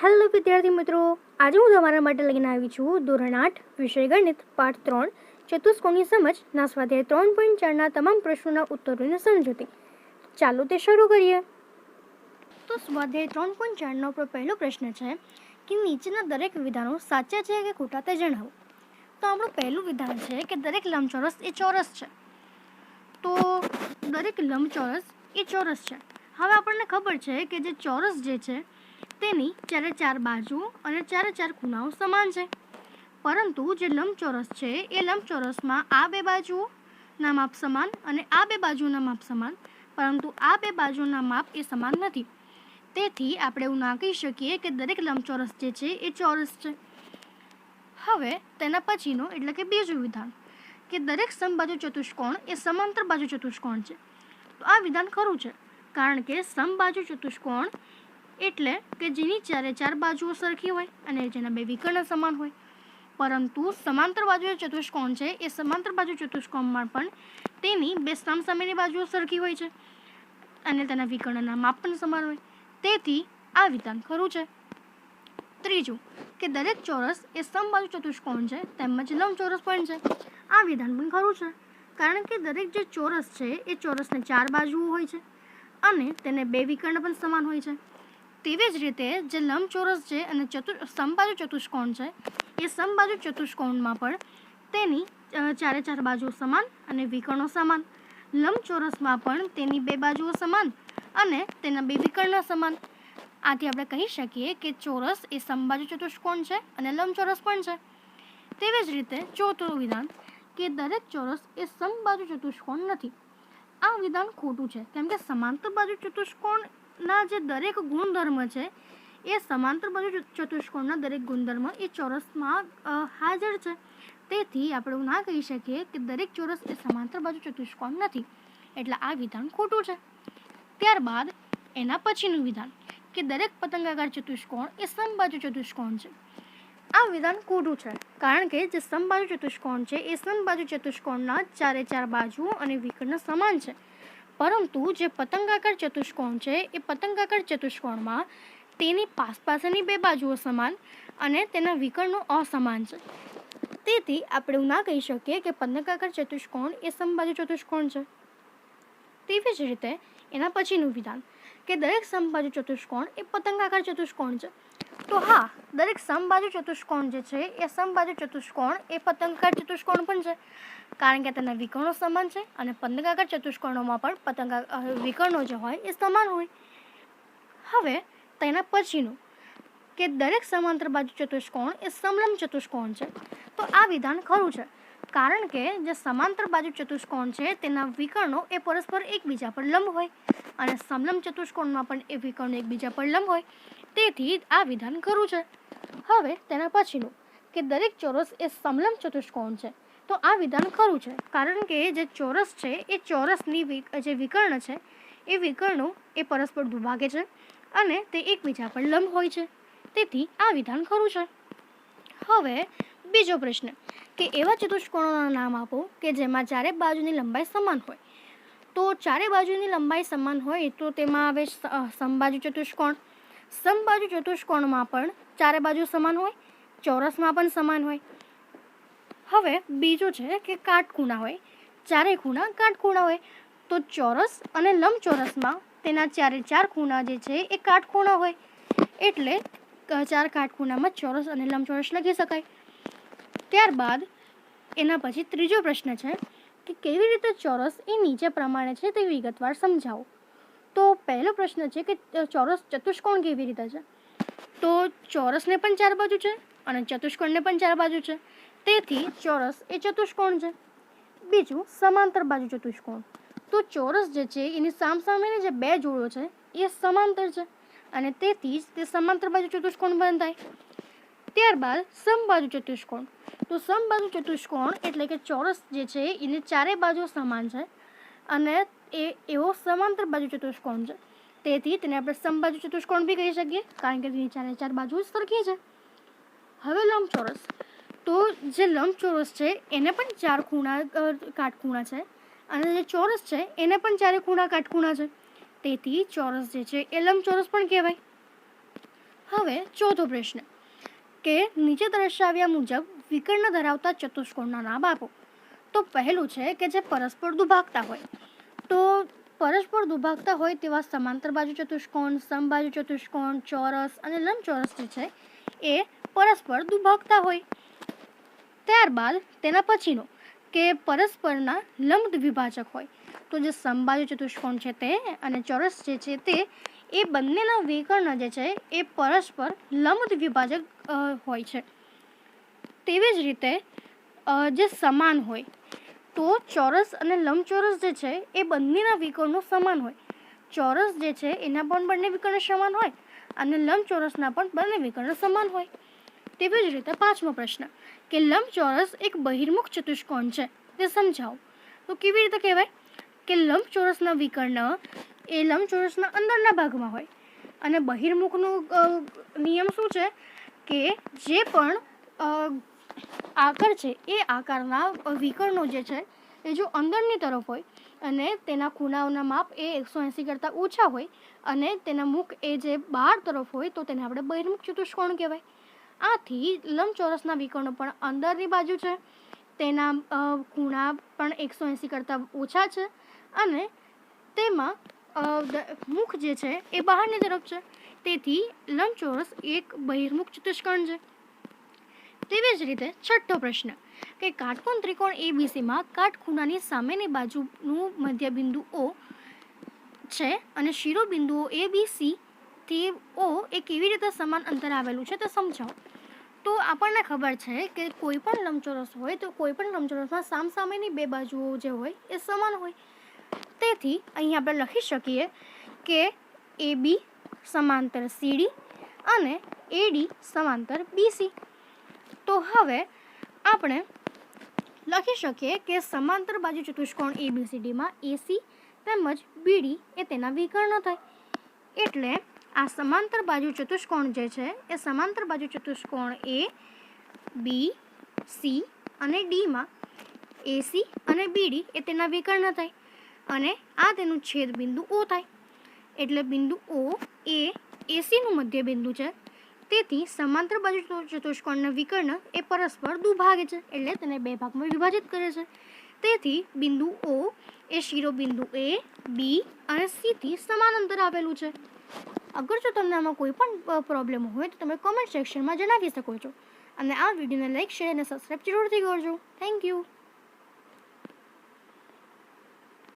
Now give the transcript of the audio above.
Hello વિદ્યાર્થી મિત્રો, આજે હું તમારા માટે લઈને આવી છું ધોરણ આઠ, વિષય ગણિત, પાઠ ત્રણ ચતુષ્કોણની સમજ, ના સ્વાધ્યાય ત્રણ પોઈન્ટ ચારના તમામ પ્રશ્નોના ઉત્તરોની સમજૂતી. ચાલો તે શરૂ કરીએ. તો સ્વાધ્યાય ત્રણ પોઈન્ટ ચારનો પહેલો પ્રશ્ન છે કે નીચેના દરેક વિધાનો સાચા છે કે ખોટા તે જણાવો. તો આપણું પહેલું વિધાન છે કે દરેક લંબચોરસ એ ચોરસ છે. તો દરેક લંબચોરસ એ ચોરસ છે. હવે આપણને ખબર છે કે જે ચોરસ જે છે તેની ચારે ચાર બાજુઓ અને ચારે ચાર ખૂણાઓ સમાન છે. પરંતુ જે લંબચોરસ છે, એ લંબચોરસમાં આ બે બાજુઓ ના માપ સમાન અને આ બે બાજુના માપ સમાન, પરંતુ આ બે બાજુના માપ એ સમાન નથી. તેથી આપણે એવું ના કહી શકીએ કે દરેક લંબચોરસ જે છે, એ ચોરસ છે. હવે તેના પછીનો એટલે કે બીજું વિધાન, કે દરેક સમબાજુ ચતુષ્કોણ એ સમાંતર બાજુ ચતુષ્કોણ છે. તો આ વિધાન ખરું છે, કારણ કે સમબાજુ ચતુષ્કોણ એટલે કે જેની ચારે ચાર બાજુઓ સરખી હોય અને જેના બે વિકર્ણ સમાન હોય. પરંતુ સમાંતર બાજુ ચતુષ્કોણ છે, એ સમાંતર બાજુ ચતુષ્કોણમાં પણ તેની બે સામસામેની બાજુઓ સરખી હોય છે અને તેના વિકર્ણના માપ પણ સમાન હોય. તેથી આ વિધાન ખરું છે. ત્રીજું કે દરેક ચોરસ એ સમબાજુ ચતુષ્કોણ છે, તેમજ લંબચોરસ પણ છે. આ વિધાન પણ ખરું છે. કારણ કે દરેક જે ચોરસ છે, એ ચોરસને ચાર બાજુઓ હોય છે અને તેને બે વિકર્ણ પણ સમાન હોય છે. તેવી જ રીતે જે લંબચોરસ છે અને ચતુ સમબાજુ ચતુષ્કોણ છે, એ સમબાજુ ચતુષ્કોણમાં પણ તેની ચારે ચાર બાજુઓ સમાન અને વિકર્ણો સમાન. લંબચોરસમાં પણ તેની બે બાજુઓ સમાન અને તેના બે વિકર્ણ સમાન. આથી આપણે કહી શકીએ કે ચોરસ એ સમબાજુ ચતુષ્કોણ છે અને લંબચોરસ પણ છે. તેવી જ રીતે ચોથું વિધાન કે દરેક ચોરસ એ સમબાજુ ચતુષ્કોણ નથી. આ વિધાન ખોટું છે, કેમ કે સમાંતર બાજુ ચતુષ્કોણના જે દરેક ગુણધર્મ છે, એ સમાંતર બાજુ ચતુષ્કોણના દરેક ગુણધર્મ એ ચોરસમાં હાજર છે. તેથી આપણે એવું ના કહી શકીએ કે દરેક ચોરસ એ સમાંતર બાજુ ચતુષ્કોણ નથી. એટલે આ વિધાન ખોટું છે. ત્યારબાદ એના પછીનું વિધાન, કે દરેક પતંગાકાર ચતુષ્કોણ એ સમબાજુ ચતુષ્કોણ છે. આ વિધાન ખોટું છે, કારણ કે જે સમબાજુ ચતુષ્કોણ છે, એ સમબાજુ ચતુષ્કોણના ચારે ચાર બાજુ અને વિકર્ણ સમાન છે. પરંતુ જે પતંગાકાર ચતુષ્કોણ છે, એ પતંગાકાર ચતુષ્કોણમાં તેની પાસ પાસેની બે બાજુઓ સમાન અને તેના વિકર્ણો અસમાન છે. તેથી આપણે એવું ના કહી શકીએ કે પતંગાકાર ચતુષ્કોણ એ સમબાજુ ચતુષ્કોણ છે. તેવી જ રીતે એના પછીનું વિધાન કે દરેક સમબાજુ ચતુષ્કોણ એ પતંગાકાર ચતુષ્કોણ છે. તો હા, દરેક સમબાજુ ચતુષ્કોણ જે છે, એ સમબાજુ ચતુષ્કોણ, એ પતંગાકાર ચતુષ્કોણ પણ છે. કારણ કે તેના વિકર્ણો સમાન છે અને પતંગાકાર ચતુષ્કોણોમાં પણ પતંગા વિકર્ણો જે હોય, એ સમાન હોય. હવે, તેના પછીનું, કે દરેક સમાંતર બાજુ ચતુષ્કોણ એ સમલંબ ચતુષ્કોણ છે. તો આ વિધાન ખરું છે. કારણ કે જે સમાંતર બાજુ ચતુષ્કોણ છે, તેના વિકર્ણો એ પરસ્પર એકબીજા પર લંબ હોય અને સમલંબ ચતુષ્કોણમાં પણ એ વિકર્ણો એકબીજા પર લંબ હોય. તેથી આ વિધાન ખરું છે. હવે તેના પછીનું કે દરેક ચોરસ એ સમલંબ ચતુષ્કોણ છે. તો આ વિધાન ખરું છે. કારણ કે જે ચોરસ છે, એ ચોરસની જે વિકર્ણ છે, એ વિકર્ણો એ પરસ્પર દુભાગે છે અને તે એકબીજા પર લંબ હોય છે. તેથી આ વિધાન ખરું છે. હવે બીજો પ્રશ્ન. કે એવા ચતુષ્કોણોના નામ આપો કે જેમાં ચારે બાજુની લંબાઈ સમાન હોય. તો ચારે બાજુની લંબાઈ સમાન હોય તો તેમાં આવે સમબાજુ ચતુષ્કોણ. સમબાજુ ચતુષ્કોણમાં પણ ચારે બાજુ સમાન હોય, ચોરસમાં પણ સમાન હોય. હવે બીજું છે કે કાટખૂણા હોય. ચારે ખૂણા કાટખૂણા હોય. તો ચોરસ અને લંબચોરસમાં તેના ચારે ચાર ખૂણા જે છે એ કાટખૂણા હોય. એટલે ચાર કાટખૂણામાં ચોરસ અને લંબચોરસ લખી શકાય. ત્યારબાદ એના પછી ત્રીજો પ્રશ્ન છે કે કેવી રીતે ચોરસ એ નીચે પ્રમાણે છે તે વિગતવાર સમજાવો. તો પહેલો પ્રશ્ન છે કે ચોરસ ચતુષ્કોણ કેવી રીતે છે? તો ચોરસને પણ ચાર બાજુ છે અને ચતુષ્કોણને પણ ચાર બાજુ છે. તેથી ચોરસ એ ચતુષ્કોણ છે. બીજું સમાંતર બાજુ ચતુષ્કોણ. તો ચોરસ જે છે એની સામસામેની જે બે જોડો છે એ સમાંતર છે અને તેથી જ તે સમાંતર બાજુ ચતુષ્કોણ બંધાય. ત્યારબાદ સમબાજુ ચતુષ્કોણ. તો સમબાજુ ચતુષ્કોણ એટલે કે ચોરસ જે છે, એની ચારે બાજુ સમાન છે અને એ એવો સમાંતર બાજુ ચતુષ્કોણ છે. તેથી તેને આપણે સમબાજુ ચતુષ્કોણ બી કહી શકીએ, કારણ કે તેની ચારે ચાર બાજુ જ સરખી છે. હવે લંબચોરસ. તો જે લંબચોરસ છે, એને પણ ચાર ખૂણા કાટખૂણા છે અને જે ચોરસ છે, એને પણ ચારે ખૂણા, કાટખૂણા છે. તેથી ચોરસ જે છે, એ લંબચોરસ પણ કહેવાય. હવે ચોથો પ્રશ્ન. કે નીચે દર્શાવ્યા મુજબ વિકર્ણ ધરાવતા ચતુષ્કોણના નામ આપો. તો પહેલું છે કે જે પરસ્પર દુભાગતા હોય. તો પરસ્પર દુભાગતા હોય તેવા સમાંતર બાજુ ચતુષ્કોણ, સમબાજુ ચતુષ્કોણ, ચોરસ અને લંબચોરસ જે છે એ પરસ્પર દુભાગતા હોય. ત્યારબાદ તેના પછીનો કે પરસ્પરના લંબ દ્વિભાજક હોય. તો જે સમબાજુ ચતુષ્કોણ છે તે અને ચોરસ જે છે તે એ બંનેના વિકર્ણ જે છે, એ પરસ્પર લંબ વિભાજક હોય છે. તેવી જ રીતે જે સમાન હોય, તો ચોરસ અને લંબચોરસ જે છે, એ બંનેના વિકર્ણો સમાન હોય. ચોરસ જે છે, એના પણ બંને વિકર્ણ સમાન હોય અને લંબચોરસના પણ બંને વિકર્ણ સમાન હોય. તેવી જ રીતે પાંચમો પ્રશ્ન, કે લંબચોરસ એક બહિર્મુખ ચતુષ્કોણ છે, તે સમજાવો. તો કેવી રીતે કહેવાય? કે લંબચોરસના વિકર્ણ એ લંબચોરસના અંદરના ભાગમાં હોય. અને બહિર્મુખનો નિયમ શું છે? કે જે પણ આકાર છે, એ આકારના વિકર્ણો જે છે, એ જો અંદરની તરફ હોય અને તેના ખૂણાઓના માપ એ એકસો એંસી કરતાં ઓછા હોય અને તેના મુખ એ જે બહાર તરફ હોય તો તેને આપણે બહિર્મુખ ચતુષ્કોણ કહેવાય. આથી લંબચોરસના વિકર્ણો પણ અંદરની બાજુ છે. તેના ખૂણા પણ એકસો એંસી કરતાં ઓછા છે. અને તેમાં મુખ જે છે એ બહારની તરફ છે. તેથી લંબચોરસ એક બહિર્મુખ ચતુષ્કોણ છે. તેવી જ રીતે છઠ્ઠો પ્રશ્ન, કે કાટકોણ ત્રિકોણ એબીસીમાં કાટખૂણાની સામેની બાજુનું મધ્યબિંદુ ઓ છે અને શિરોબિંદુઓ એ બી સી થી ઓ એ કેવી રીતે સમાન અંતર આવેલું છે તે સમજાવો. તો આપણને ખબર છે કે કોઈ પણ લંબચોરસ હોય તો કોઈ પણ લંબચોરસમાં સામસામેની બે બાજુઓ જે હોય એ સમાન હોય. તેથી અહીં આપણે લખી શકીએ કે એ બી સમાંતર સીડી અને એડી સમાંતર બીસી તો હવે આપણે લખી શકીએ કે સમાંતર બાજુ ચતુષ્કોણ એબીસીડીમાં એસી તેમજ બીડી એ તેના વિકર્ણ થાય. એટલે આ સમાંતર બાજુ ચતુષ્કોણ જે છે, એ સમાંતર બાજુ ચતુષ્કોણ એ બી સી અને ડીમાં એસી અને બીડી એ તેના વિકર્ણ થાય. અને આ તેનું છેદ બિંદુ ઓ થાય. એટલે બિંદુ ઓ એ એસીનું મધ્ય બિંદુ છે. તેથી સમાંતર બાજુ ચતુષ્કોણના વિકર્ણ એ પરસ્પર દુભાગે છે. એટલે તેને બે ભાગમાં વિભાજિત કરે છે. તેથી બિંદુ ઓ એ શિરોબિંદુ એ બી અને સીથી સમાન અંતર આવેલું છે. અગર જો તમને આમાં કોઈ પણ પ્રોબ્લેમ હોય તો તમે કોમેન્ટ સેક્શનમાં જણાવી શકો છો. અને આ વિડીયોને લાઈક શેર અને સબસ્ક્રાઈબ જરૂરથી કરજો. Thank you